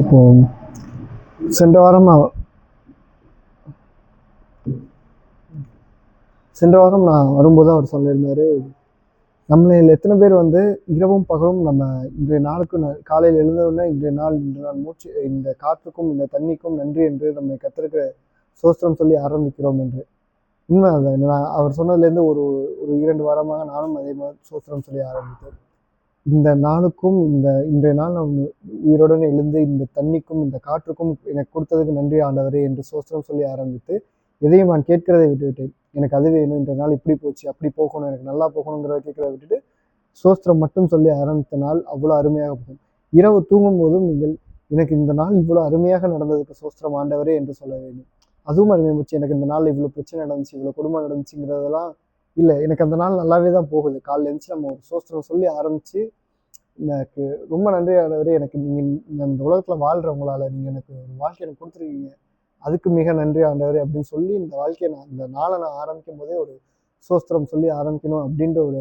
இப்போ சென்ற வாரம் நான் சென்ற வாரம் நான் வரும்போது அவர் சொல்லியிருந்தாரு நம்மளில் எத்தனை பேர் வந்து இரவும் பகலும் நம்ம இன்றைய நாளுக்கு ந- காலையில் எழுந்தவுடனே இன்றைய நாள் இன்று நாள் மூச்சு இந்த காற்றுக்கும் இந்த தண்ணிக்கும் நன்றி என்று நம்ம கத்திருக்கிற சோஸ்திரம் சொல்லி ஆரம்பிக்கிறோம் என்று. உண்மை அதான் நான் அவர் சொன்னதுலேருந்து ஒரு ஒரு இரண்டு வாரமாக நானும் அதே மாதிரி சோஸ்திரம் சொல்லி ஆரம்பித்தேன். இந்த நாளுக்கும் இந்த இன்றைய நாள் நான் உயிருடன் எழுந்து இந்த தண்ணிக்கும் இந்த காற்றுக்கும் எனக்கு கொடுத்ததுக்கு நன்றி ஆண்டவரே என்று சோஸ்திரம் சொல்லி ஆரம்பித்து எதையும் நான் கேட்கிறதை விட்டுவிட்டேன். எனக்கு அது வேணும் இன்றைய நாள் இப்படி போச்சு அப்படி போகணும் எனக்கு நல்லா போகணுங்கிறத கேட்கிறத விட்டுட்டு சோஸ்திரம் மட்டும் சொல்லி ஆரம்பித்த நாள் அவ்வளோ அருமையாக போகும். இரவு தூங்கும் போதும் நீங்கள் எனக்கு இந்த நாள் இவ்வளோ அருமையாக நடந்ததுக்கு சோஸ்திரம் ஆண்டவரே என்று சொல்ல வேண்டும். அதுவும் அருமை போச்சு எனக்கு இந்த நாள் இவ்வளோ பிரச்சனை நடந்துச்சு இவ்வளோ குடும்பம் நடந்துச்சுங்கிறதெல்லாம் இல்லை எனக்கு அந்த நாள் நல்லாவே தான் போகுது. காலைல எழுந்துச்சு நம்ம ஒரு சோஸ்திரம் சொல்லி ஆரம்பித்து எனக்கு ரொம்ப நன்றி ஆண்டவரே எனக்கு நீங்கள் இந்த உலகத்தில் வாழ்கிறவங்களால நீங்கள் எனக்கு ஒரு வாழ்க்கை எனக்கு கொடுத்துருக்கீங்க. அதுக்கு மிக நன்றி ஆண்டவர் அப்படின்னு சொல்லி இந்த வாழ்க்கையை நான் இந்த நாளை நான் ஆரம்பிக்கும் போதே ஒரு சோஸ்திரம் சொல்லி ஆரம்பிக்கணும் அப்படின்ற ஒரு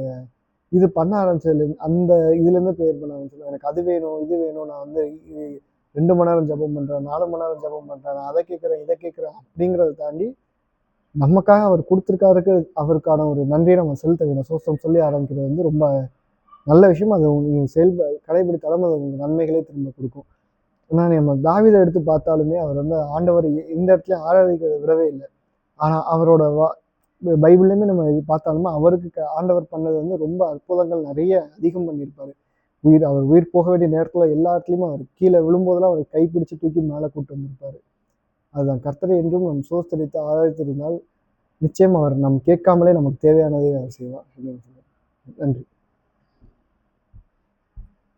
இது பண்ண ஆரம்பிச்சதுலேருந்து அந்த இதுலேருந்து ப்ரேயர் பண்ண ஆரம்பிச்சிடும் எனக்கு அது வேணும் இது வேணும் நான் வந்து ரெண்டு மணி நேரம் ஜெபம் பண்ணுறேன் நாலு மணி நேரம் ஜெபம் பண்ணுறேன் நான் அதை கேட்குறேன் இதை கேட்குறேன் அப்படிங்கிறத தாண்டி நமக்காக அவர் கொடுத்துருக்காருக்கு அவருக்கான ஒரு நன்றியை நம்ம செலுத்த வேணும் சோசம் சொல்லி ஆரம்பிக்கிறது வந்து ரொம்ப நல்ல விஷயம். அது உங்களுக்கு செயல்ப கடைபிடித்தாலும் அது உங்களுக்கு நன்மைகளே திரும்ப கொடுக்கும். ஏன்னா நம்ம தாவிதை எடுத்து பார்த்தாலுமே அவர் வந்து ஆண்டவர் இந்த எந்த இடத்துல ஆராதிக்கிறத விடவே இல்லை. ஆனால் அவரோட வா பைபிள்லையுமே நம்ம இது பார்த்தாலுமே அவருக்கு க- ஆண்டவர் பண்ணது வந்து ரொம்ப அற்புதங்கள் நிறைய அதிகம் பண்ணியிருப்பார். உயிர் அவர் உயிர் போக வேண்டிய நேரத்தில் எல்லா இடத்துலையுமே அவர் கீழே விழும்போதெல்லாம் அவர் கைப்பிடிச்சு தூக்கி மேலே கூட்டு வந்திருப்பாரு. அதுதான். கர்த்தரை என்றும் நம் சோஸ்தரித்து ஆராய்த்திருந்தால் நிச்சயம் அவர் நம் கேட்காமலே நமக்கு தேவையானதை அவர் செய்வார். நன்றி.